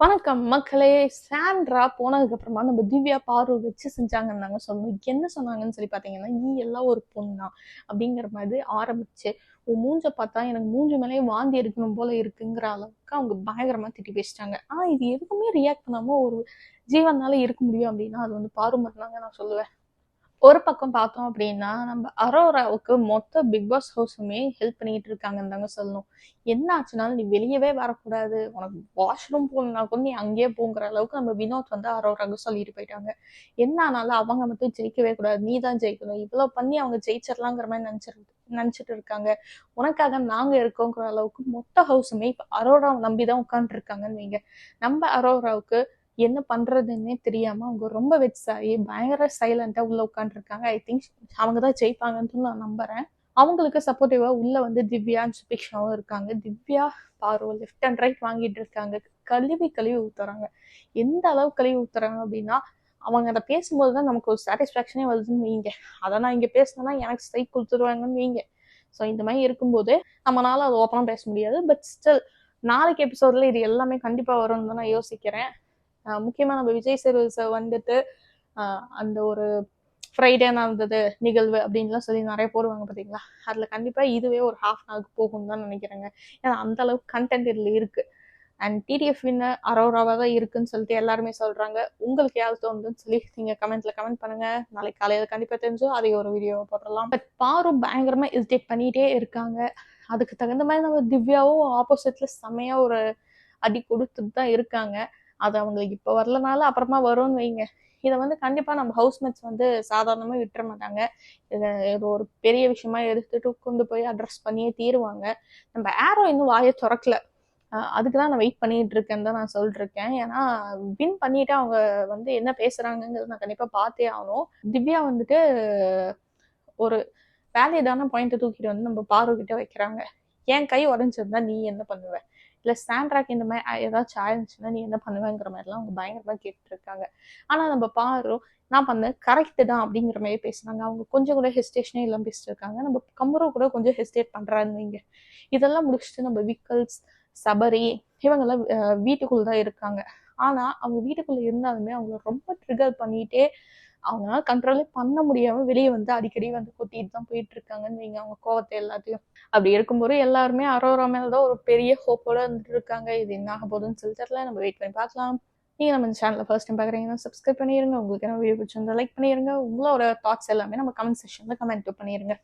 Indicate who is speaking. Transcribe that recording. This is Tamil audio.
Speaker 1: வணக்கம் மக்களே சாண்ட்ரா போனதுக்கு அப்புறமா நம்ம திவ்யா பார்வை வச்சு செஞ்சாங்கன்னு நாங்கள் சொன்னோம் என்ன சொன்னாங்கன்னு சொல்லி பார்த்தீங்கன்னா நீ எல்லாம் ஒரு பொண்ணா? அப்படிங்கிற மாதிரி ஆரம்பிச்சு உன் மூஞ்ச பார்த்தா எனக்கு மூஞ்சி மேலேயே வாந்தி எடுக்கணும் போல இருக்குங்கிற அளவுக்கு அவங்க பயங்கரமாக திட்டி பேசிட்டாங்க. ஆனால் இது எதுக்குமே ரியாக்ட் பண்ணாமல் ஒரு ஜீவனால இருக்க முடியும் அப்படின்னா அது வந்து பாரு மட்டும்தாங்க நான் சொல்லுவேன். ஒரு பக்கம் பார்த்தோம் அப்படின்னா நம்ம அரோராவுக்கு மொத்த பிக் பாஸ் ஹவுஸுமே ஹெல்ப் பண்ணிட்டு இருக்காங்கன்னு தாங்க சொல்லணும். என்ன ஆச்சுனாலும் நீ வெளியவே வரக்கூடாது. உனக்கு வாஷ்ரூம் போகணும்னா கூட நீ அங்கேயே போங்கிற அளவுக்கு நம்ம வினோத் வந்து அரோராவுக்கு சொல்லிட்டு போயிட்டாங்க. என்ன ஆனாலும் அவங்க மட்டும் ஜெயிக்கவே கூடாது. நீ தான் ஜெயிக்கணும். இவ்வளோ பண்ணி அவங்க ஜெயிச்சிடலாங்கிற மாதிரி நினச்சிருக்கு நினச்சிட்டு இருக்காங்க. உனக்காக நாங்க இருக்கோங்கிற அளவுக்கு மொத்த ஹவுஸுமே இப்போ அரோராவை நம்பி தான் உட்காந்துருக்காங்கன்னு வைங்க. நம்ம அரோராவுக்கு என்ன பண்றதுன்னே தெரியாம அவங்க ரொம்ப வெட்ஸ் ஆகி பயங்கர சைலண்டா உள்ள உட்காந்துருக்காங்க ஐ திங்க் அவங்க தான் ஜெயிப்பாங்கன்னு நான் நம்புறேன். அவங்களுக்கு சப்போர்ட்டிவா உள்ள வந்து திவ்யா சுபிக்ஷாவும் இருக்காங்க. திவ்யா பாரோ லெஃப்ட் அண்ட் ரைட் வாங்கிட்டு இருக்காங்க. கழுவி கழுவி ஊத்துறாங்க. எந்த அளவு கழுவி ஊத்துறாங்க அப்படின்னா அவங்க அதை பேசும்போது தான் நமக்கு ஒரு சாட்டிஸ்ஃபேக்ஷனே வருதுன்னு வைங்க. அதை நான் இங்கே பேசினேன்னா எனக்கு ஸ்ட்ரைக் கொடுத்துருவாங்கன்னு வைங்க. ஸோ இந்த மாதிரி இருக்கும்போது நம்மளால அது ஓப்பனாக பேச முடியாது. பட் ஸ்டில் நாளைக்கு எபிசோட்ல இது எல்லாமே கண்டிப்பாக வரும்னு தான் நான் யோசிக்கிறேன். முக்கியமாக நம்ம விஜய் சேரு சார் வந்துட்டு அந்த ஒரு ஃப்ரைடே நடந்தது நிகழ்வு அப்படின்லாம் சொல்லி நிறைய போடுவாங்க பார்த்தீங்களா? அதில் கண்டிப்பாக இதுவே ஒரு ஹாஃப் அன் ஹவருக்கு போகும் தான் நினைக்கிறேங்க. ஏன்னா அந்த அளவுக்கு கண்டென்ட் இதில் இருக்குது அண்ட் டிடிஎஃப் வின்னர் அரோராவாக தான் இருக்குன்னு சொல்லிட்டு எல்லாருமே சொல்கிறாங்க உங்களுக்கு யாரு தோணுதுன்னு சொல்லி நீங்கள் கமெண்ட்டில் கமெண்ட் பண்ணுங்கள் நாளைக்கு காலையில் கண்டிப்பாக தெரிஞ்சோ அதை ஒரு வீடியோ போடலாம் பட் பாரு பயங்கரமாக இரிட்டேட் பண்ணிகிட்டே இருக்காங்க. அதுக்கு தகுந்த மாதிரி நம்ம திவ்யாவும் ஆப்போசிட்டில் செம்மையாக ஒரு அடி கொடுத்துட்டு தான் இருக்காங்க. அது அவங்களுக்கு இப்போ வரலனால அப்புறமா வரும்னு வைங்க. இதை வந்து கண்டிப்பாக நம்ம ஹவுஸ்மேட்ஸ் வந்து சாதாரணமாக விட்டுற மாட்டாங்க. இதை இது ஒரு பெரிய விஷயமா எடுத்துட்டு கொண்டு போய் அட்ரஸ் பண்ணியே தீருவாங்க. நம்ம ஏரோ இன்னும் வாயை திறக்கல. அதுக்கு தான் நான் வெயிட் பண்ணிட்டு இருக்கேன்னு தான் நான் சொல்லிருக்கேன் ஏன்னா வின் பண்ணிட்டு அவங்க வந்து என்ன பேசுறாங்கங்கிறது நான் கண்டிப்பாக பார்த்தே ஆகணும். திவ்யா வந்துட்டு ஒரு வேலையதான பாயிண்ட்டை தூக்கிட்டு வந்து நம்ம பாரு வைக்கிறாங்க. என் கை உடஞ்சிருந்தா நீ என்ன பண்ணுவ? இல்லை சாண்ட்ராக் இந்த மாதிரி ஏதாச்சும் ஆயிருந்துச்சுன்னா நீ என்ன பண்ணுவேங்கிற மாதிரிலாம் அவங்க பயங்கரமாக கேட்டுருக்காங்க. ஆனால் நம்ம பாரு நான் பண்ணேன் கரெக்டு தான் அப்படிங்கிற மாதிரி பேசுனாங்க. அவங்க கொஞ்சம் கூட ஹெஸ்டேஷனே இல்லாமல் பேசிட்டு இருக்காங்க நம்ம கம்பரோ கூட கொஞ்சம் ஹெஸ்டேட் பண்றான்னு வைங்க. இதெல்லாம் முடிச்சுட்டு நம்ம விக்கல்ஸ் சபரி இவங்கெல்லாம் வீட்டுக்குள்ளே வீட்டுக்குள்ள தான் இருக்காங்க. ஆனால் அவங்க வீட்டுக்குள்ளே இருந்தாலுமே அவங்கள ரொம்ப ட்ரிகர் பண்ணிகிட்டே அவங்களால கண்ட்ரோலே பண்ண முடியாம வெளியே வந்து அடிக்கடி வந்து கொட்டிட்டு தான் போயிட்டு இருக்காங்கன்னு வைங்க. அவங்க கோவத்தை எல்லாத்தையும். அப்படி இருக்கும்போது எல்லாருமே அரோரா மேல தான் ஒரு பெரிய ஹோப்போட இருந்துட்டு இருக்காங்க. இது என்ன ஆக போகுதுன்னு சொல்லி தெரியல. நம்ம வெயிட் பண்ணி பார்க்கலாம். நீங்க நம்ம இந்த சேனலை ஃபர்ஸ்ட் டைம் பார்க்குறீங்கன்னா சப்ஸ்கிரைப் பண்ணிருங்க. உங்களுக்கு என்ன வீடியோ பிடிச்சிருந்தா லைக் பண்ணிருங்க. உங்களோட தாட்ஸ் எல்லாமே நம்ம கமெண்ட் செக்ஷன்ல கமெண்ட் பண்ணிருங்க.